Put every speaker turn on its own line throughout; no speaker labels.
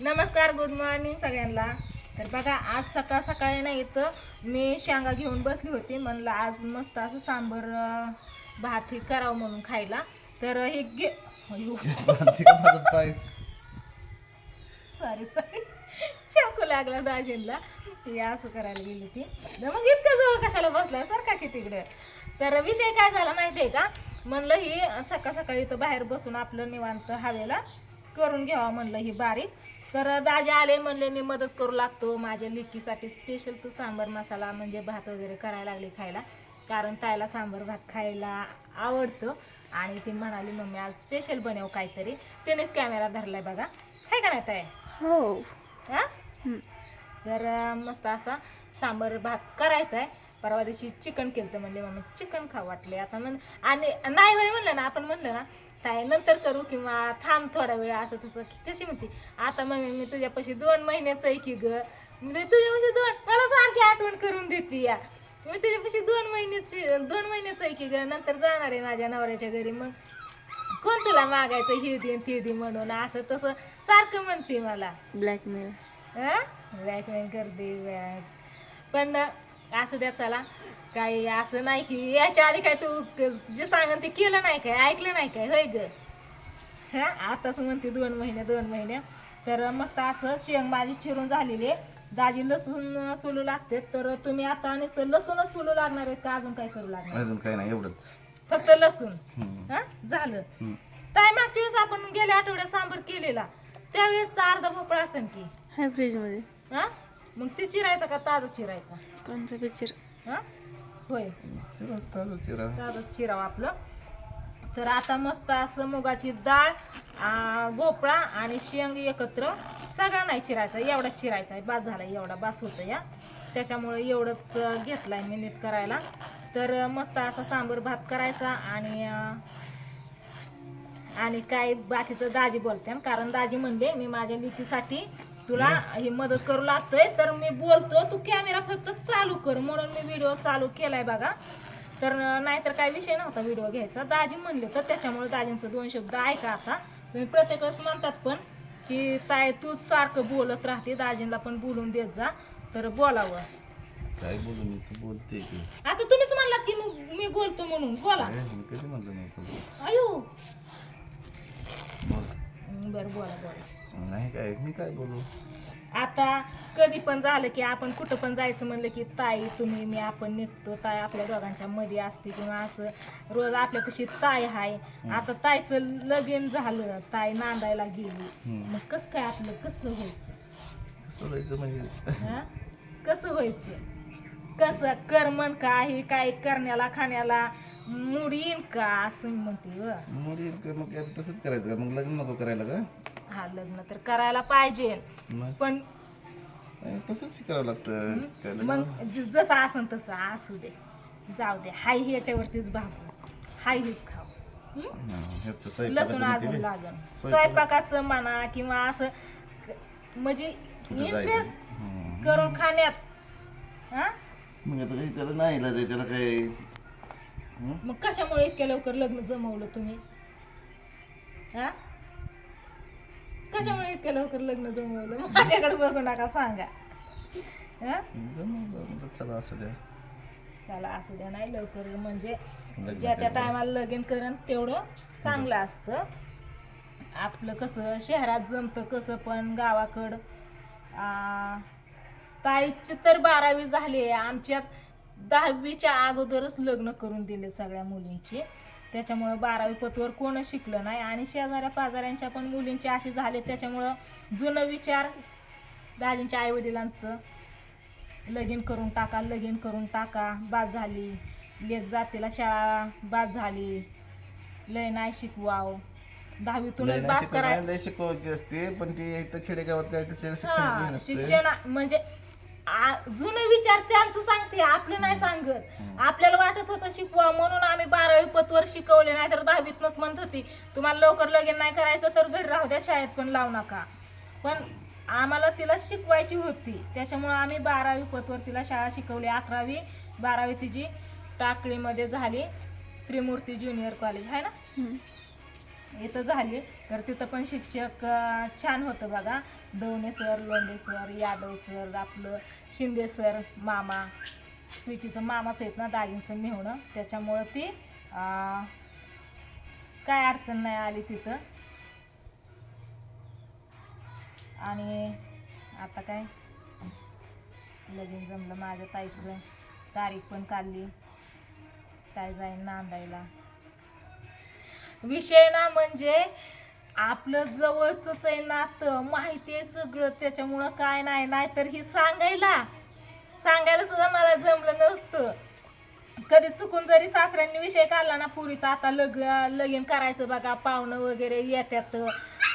नमस्कार good morning सगळ्यांना. तर बघा आज सकाळ सकाळी नाही तर मी शेंगा घेऊन बसली होती. म्हणलं आज मस्त असं सांबर भात हे करावं म्हणून खायला. तर हे घे सॉरी सॉरी चाकू लागला दाजींला. हे असं करायला गेली होती तर मग इतकं जवळ कशाला बसला सारखा की तिकडे? तर विषय काय झाला माहिती आहे का? म्हणलं ही सकाळ सकाळी इथं बाहेर बसून आपलं निवांत हवेला करून घ्यावा म्हणलं ही बारीक. तर दाजी आले म्हणले मी मदत करू लागतो. माझ्या लिकीसाठी स्पेशल तू सांबर मसाला म्हणजे भात वगैरे करायला लागली खायला. कारण ताईला सांबर भात खायला आवडतं. आणि ती म्हणाली मम्मी आज स्पेशल बनव काहीतरी. त्यानेच कॅमेरा धरलाय बघा. आहे का नाही ताई?
हो.
हा? तर मस्त असा सांबर भात करायचा आहे परवा दिवशी चिकन केलं तर म्हणले मम्मी चिकन खाऊ वाटले आता म्हण आणि नाही होय म्हणलं ना आपण म्हणलं ना काय नंतर करू किंवा थांब थोडा वेळ असं तसं. की कशी म्हणते आता मम्मी मी तुझ्यापाशी दोन महिन्याचं आहे की ग? म्हणजे तुझ्यापाशी दोन मला सारखी आठवण करून देते या. मी तुझ्यापाशी दोन महिन्याची दोन महिन्याचं आहे की ग? नंतर जाणार आहे माझ्या नवऱ्याच्या घरी मग. कोण तुला मागायचं हे दे ते दे म्हणून असं तसं सारखं म्हणते मला.
ब्लॅकमेल
ब्लॅकमेल करते. पण असं द्या चला. काही असं नाही की याच्या आधी काय तू क- जे सांगन ते केलं नाही काय ऐकलं नाही काय? होय ग. हा आताच म्हणते दोन महिने दोन महिने. तर मस्त असं शेंग माझी चिरून झालेली आहे. दाजी लसूण सोलू लागते तर तुम्ही आता नुसतं लसूणच सोलू लागणार आहेत का? अजून काय करू लागणार?
अजून काही नाही एवढंच.
फक्त लसूण. हा झालं. ताई मागच्या वेळेस आपण गेल्या आठवड्यात सांबर केलेला. त्यावेळेसचा अर्धा भोपळा असेल की.
हाय फ्रीजमध्ये.
हा? मग ते चिरायचा का? ताजा चिरायचा.
कोणता पिक्चर
हा? होय.
चिरा ताजा चिरा.
ताजं चिराव आपलं. तर आता मस्त असं मुगाची डाळ आ, भोपळा आणि शेंग एकत्र सगळा नाही चिरायचा. एवढाच चिरायचा आहे. बास झाला एवढा बास होतं या. त्याच्यामुळे एवढंच अं, घेतलाय मी नीट करायला. तर अं, मस्त असा सांबर भात करायचा आणि अं, आणि काय बाकीचं दाजी बोलते. कारण दाजी म्हणले मी माझ्या लिखीसाठी तुला ही? मदत करू लागतोय तर मी बोलतो तू कॅमेरा फक्त चालू कर म्हणून मी व्हिडिओ चालू केलाय बघा. तर नाहीतर काय विषय नव्हता व्हिडिओ घ्यायचा. दाजी म्हणले तर त्याच्यामुळे दाजींचं दोन शब्द ऐका आता. तुम्ही प्रत्येक वेळेस म्हणतात पण की ताय तूच सारखं बोलत राहते दाजींना पण बोलून देत जा. तर बोलावं.
काय बोलू मी तू बोलते की.
आता तुम्हीच म्हणलात की मी- मी बोलतो म्हणून. बोला.
मी कधी म्हणलं नाही बोलू
अयो. बरं बोला बोला.
नाही काय मी काय बोलू?
आता कधी पण झालं की आपण कुठं पण जायचं म्हणलं की ताई तुम्ही मी आपण निघतो. ताई आपल्या दोघांच्या मध्ये असते किंवा असं रोज आपल्या कशी ताई आहे आता ताईचं लगीन झालं. ताई नांदायला गेली. मग कसं काय आपलं कसं व्हायचं?
कसं जायचं म्हणजे?
हा? कसं व्हायचं? कसं? करमन का हे काय करण्याला खाण्याला? मूड येईन का? असं मी म्हणते व.
मोरी मग तसंच करायचं का? मग लग्न नको करायला का?
हा लग्न तर करायला पाहिजे.
मग?
पण
तसंच शिकावं लागतं. काय लग्न-
मग ज- जसं असन तसं असू दे. जाऊ दे. हाय ह्याच्यावरतीच भागू. हाय हेच खाऊ. हं?
हा, ह्याचं
लसूण अजून
स्वयंपाक-
स्वयंपाकाचं? म्हणा किंवा असं क- म्हणजे
कुठं जायचं?
इंटरेस्ट. करून खाण्यात. हा?
मग आता काही त्याला नाही इलाज आहे त्याला काय हं?
मग कशामुळे इतक्या लवकर लग्न जमवलं तुम्ही? हा? कशामुळे इतक्या लवकर लग्न जमवलं? मग माझ्याकडे बघू नका सांगा. हा?
चला असं द्या.
चला असू द्या नाही लवकर म्हणजे ज्या त्या. टायमाला लगीन करण तेवढं चांगलं असतं. आपलं कसं शहरात जमतं कसं पण गावाकडं आ, ताईची तर बारावी झाली आहे. आमच्यात दहावीच्या अगोदरच लग्न करून दिले सगळ्या मुलींची. त्याच्यामुळं बारावी पतवर कोणच शिकलं नाही आणि शेजाऱ्या पाजाऱ्यांच्या पण मुलींचे असे झाले. त्याच्यामुळं जुनं विचार दाजींच्या आईवडिलांचं. लगीन करून टाका लगीन करून टाका. बाद झाली. लेख जातीला शाळा बाद झाली. लय नाही शिकवाव. दहावीतूनच बास करायला
शिकवायची असते पण ती खेडेगावात शिक्षण
म्हणजे जुनं विचार त्यांचं सांगते आपलं नाही सांगत. आपल्याला वाटत होतं शिकवा म्हणून आम्ही बारावी पतवर शिकवले नाही तर दहावीतनच म्हणत होती तुम्हाला लवकर लगीन नाही करायचं तर घरी राहू द्या शाळेत पण लावू नका. पण आम्हाला तिला शिकवायची होती. त्याच्यामुळे आम्ही बारावी पतवर तिला शाळा शिकवली. अकरावी बारावी तिची टाकळीमध्ये झाली. त्रिमूर्ती ज्युनियर कॉलेज आहे ना. इथं झाली. तर तिथं पण शिक्षक छान होतं बघा. Davane sir Londhe sir Yadav sir आपलं शिंदे सर मामा. स्वीटीचं मामाच आहेत ना दागिनचं मेहणं. त्याच्यामुळं ती काय अडचण नाही आली तिथं. आणि आता काय? लगीन जमलं माझ्या ताईचं. तारीख पण काढली. ताई जाईन नांदायला. विषय ना म्हणजे आपलं जवळचंच आहे नातं माहिती आहे सगळं त्याच्यामुळं काय नाही नाहीतर ही सांगायला. सांगायला सुद्धा मला जमलं नसतं. कधी चुकून जरी सासऱ्यांनी विषय काढला ना पुरीचा आता लग लगीन करायचं बघा पाहुणं वगैरे येतात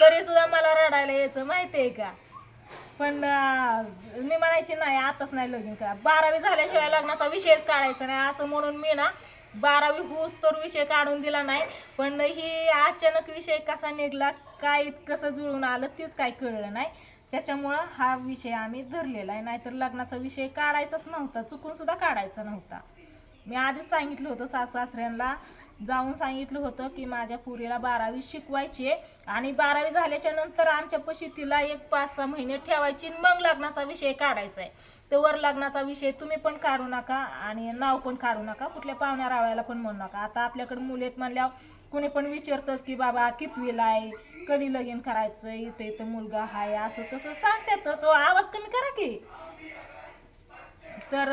तरी सुद्धा मला रडायला यायचं माहिती आहे का? पण मी म्हणायची नाही आताच नाही लगीन करा. बारावी झाल्याशिवाय लग्नाचा विषयच काढायचा नाही असं म्हणून मी ना बारावी होऊस तर विषय काढून दिला नाही पण ही अचानक विषय कसा निघला काय कसं जुळून आलं तेच काय कळलं नाही. त्याच्यामुळं हा विषय आम्ही धरलेला आहे नाहीतर लग्नाचा विषय काढायचाच नव्हता चुकून सुद्धा काढायचा नव्हता. मी आधीच सांगितलं होतं सासू सासऱ्यांना जाऊन सांगितलं होतं की माझ्या पुरीला बारावी शिकवायची आणि बारावी झाल्याच्यानंतर आमच्या पशी तिला एक पाच सहा महिने ठेवायची आणि मग लग्नाचा विषय काढायचा आहे. ते वर लग्नाचा विषय तुम्ही पण काढू नका आणि नाव पण काढू नका. कुठल्या पाहुण्या रावायला पण म्हणू नका. आता आपल्याकडे मुले आहेत म्हणल्यावर कुणी पण विचारतंच की बाबा कितवीला आहे? कधी लगीन करायचं इथं इथं मुलगा आहे असं तसं सांगतातच. आवाज कमी करा की. तर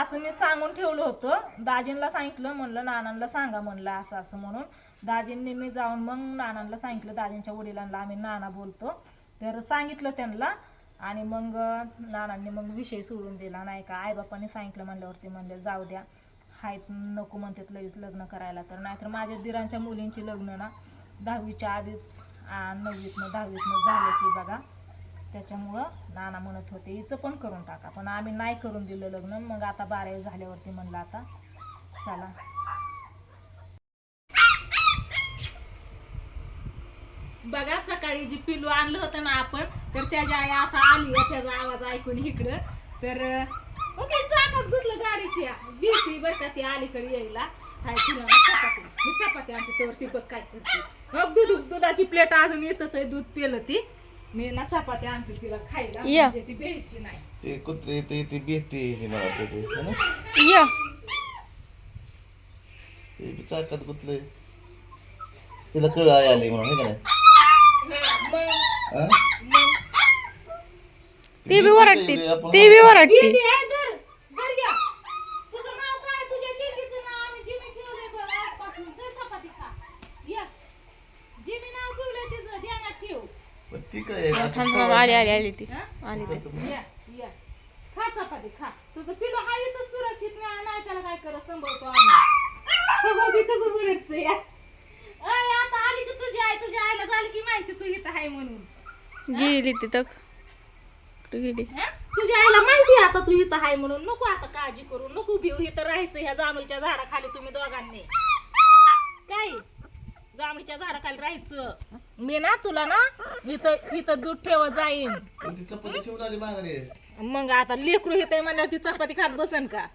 असं मी सांगून ठेवलं होतं. दाजींना सांगितलं म्हणलं नानांना सांगा म्हणलं असं असं म्हणून. दाजींनी मी जाऊन मग नानांना सांगितलं दाजींच्या वडिलांना. आम्ही नाना बोलतो. तर सांगितलं त्यांना. आणि मग नानांनी मग विषय सोडून दिला. नाही का आईबापांनी सांगितलं म्हणल्यावरती म्हणले जाऊ द्या. हायत नको म्हणतात लगेच लग्न करायला. तर नाहीतर माझ्या दिरांच्या मुलींची लग्न ना दहावीच्या आधीच नववीतनं दहावीतनं झाले की बघा. त्याच्यामुळं नाना म्हणत होते हिचं पण करून टाका. पण आम्ही नाही करून दिलं लग्न. मग आता बारावी झाल्यावरती म्हणलं आता चला. बघा सकाळी जी पिलू आणलं होतं ना आपण तर त्याच्या आई आता आली आहे त्याचा आवाज ऐकून इकडं. तर ओके चाकात घुसलं गाडीची. भीती बरं का ती अलीकडे यायला. हाय तुला ना चपाती मी चपाती आणते त्यावर ती बघ काय करते. मग दूध दुधाची प्लेट अजून येतच आहे दूध पेलं ती. मी ना चपाती आणते तिला खायला. म्हणजे ती द्यायची नाही.
ते कुत्रे ते ते भीती हे मला ते
या.
चाकात तिला कळ आली म्हणून है का नाही?
ते बी
काय आपण
ते बी वरडते
भीती आहे, धर धर या तुझं नाव काय? तुझ्या लेकीचं नाव आणि जिने ठेवलंय बघ आजपासून. धर चपाती खा. या. जिने नाव ठेवलंय तिचं ध्यानात ठेव.
पण ती काय
आली आली आली ती.
हा?
आली ते.
या या. खा चपाती खा. तुझं पिलो हा इथं सुरक्षित नाही त्याला काय करत? सांभाळतो आम्ही. हो, कसं ओरडतं या अय, आता आली की तुझी आई तुझ्या आईला झाली की माहिती तू इथं आहे म्हणून
गेली ती तक कुठे गेली?
हा? तुझ्या आईला माहिती आहे आता तू इथं आहे म्हणून. नको आता काळजी करू नको भिऊ. इथं राहायचं ह्या जांभळीच्या झाडाखाली तुम्ही दोघांनी. काय? जांभळीच्या झाडाखाली राहायचं. मी ना तुला ना इथं इथं दूध ठेवत जाईन.
पण ती चपाती ठेवून आली माघारी
मग आता लेकरू इथं म्हणल्यावर ती चपाती खात बसन का?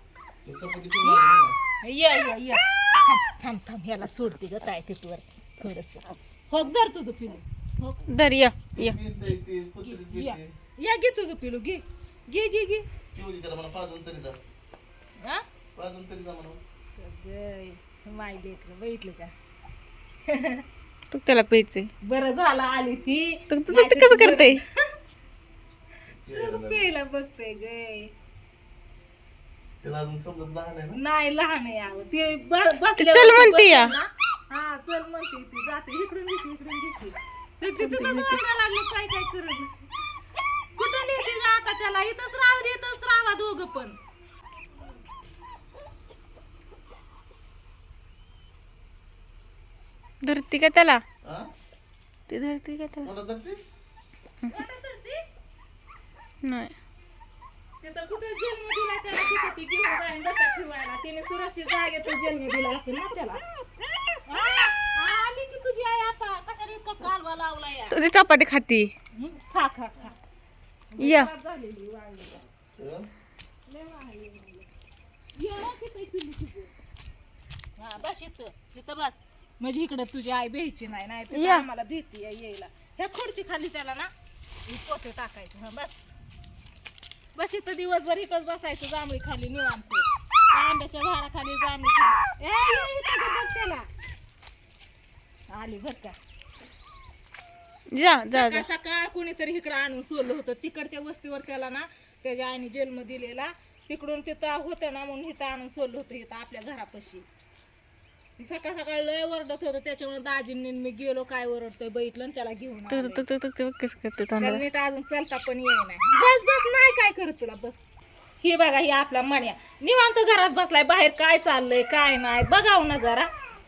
ती चपाती ठेवून आली
ये ये ये. थांब थांब थांब. ह्याला सोडते ग काय तिथवर. थोडस. हो धर तुझं पिलू. हो
दर या या.
या. या घे तुझं पिलू घे. घे घे घे. हा? माय लेकरं बघितलं का?
तू त्याला प्यायचंय.
बरं झालं आली ती.
तू तू ते कसं करते
प्यायला बघते गे.
तिला अजून समजत लहान आहे ना?
नाही लहान आहे अहो ते ब- बसल्यावर
चल म्हणते या.
हा चल म्हणते ती. जाते. इकडून घेते इकडून घेते ती लागली? काय काय कुठं नेते ग आता त्याला? इथंच राहू दे इथंच राहा दोघं पण.
धरती का त्याला?
हा?
ती धरती का त्याला?
कोणाला धरते?
तर
नाही.
कुठे जन्म दिला त्याला? तिथं ती घेऊन जाईन डब्यात ठेवायला. तिने सुरक्षित जागेत जन्म दिला असेल ना त्याला? आ, आली की तुझी आई आता? कशाने इतका कालवा लावला या.
तू ती चपाती खाती?
खा खा खा.
या.
बस इथं तिथं बस. म्हणजे इकडे तुझी आई भ्यायची नाही नाही तर
या.
आम्हाला भीती आहे यायला. ह्या खुर्ची खाली त्याला ना हे पोते टाकायचं. हा बस. बस इथं दिवसभर इथंच बसायचं जांभळी खाली निवांत. आंब्याच्या झाडाखाली जांभळी खाली. ए, ये इथं गं बघ त्याला. आली बर का.
जा जा
सकाळ
जा.
सकाळ कोणीतरी इकडं आणून सोडलं होतं. तिकडच्या वस्तीवर त्याला ना त्याच्या आईने जन्म दिलेला तिकडून तिथं होतं ना म्हणून इथं आणून सोडलं होतं इथं आपल्या घरापाशी. मी सकाळ सकाळ लय ओरडत होतं त्याच्यामुळे दाजींनी मी गेलो काय ओरडतोय बघितलं आणि त्याला घेऊन
कसं करते
त्याला
तोंडाला
नीट अजून चालता पण येई नाही बस बस नाही काय करत तुला बस. हे बघा हे आपला मण्या. निवांत घरात बसलाय बाहेर काय चाललंय काय नाही बघाव ना जरा.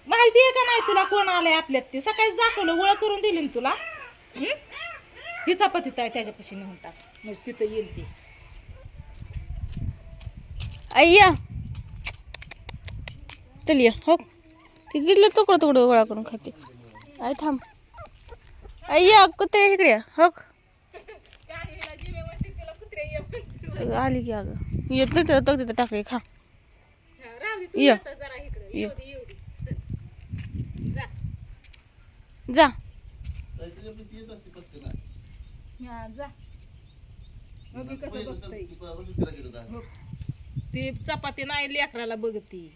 माहिती आहे का नाही तुला कोण आलंय आपल्यात? ते सकाळीच दाखवलं ओळख करून दिली ना तुला? हं? चपातीत आहे त्याच्यापाशी नेऊन टाक. म्हणजे तिथं येईल ती.
अय्या चल या हो. ती दिलं तुकडं तुकडं गोळा करून खाते. आई थांब. अय्या कुत्रे इकडे या. हो. आली की अगं. येत नाही तर तिथं टाकले खा. ये.
जा. हा, जा. कसं बघतोय. ती चपाती नाही लेकराला बघती.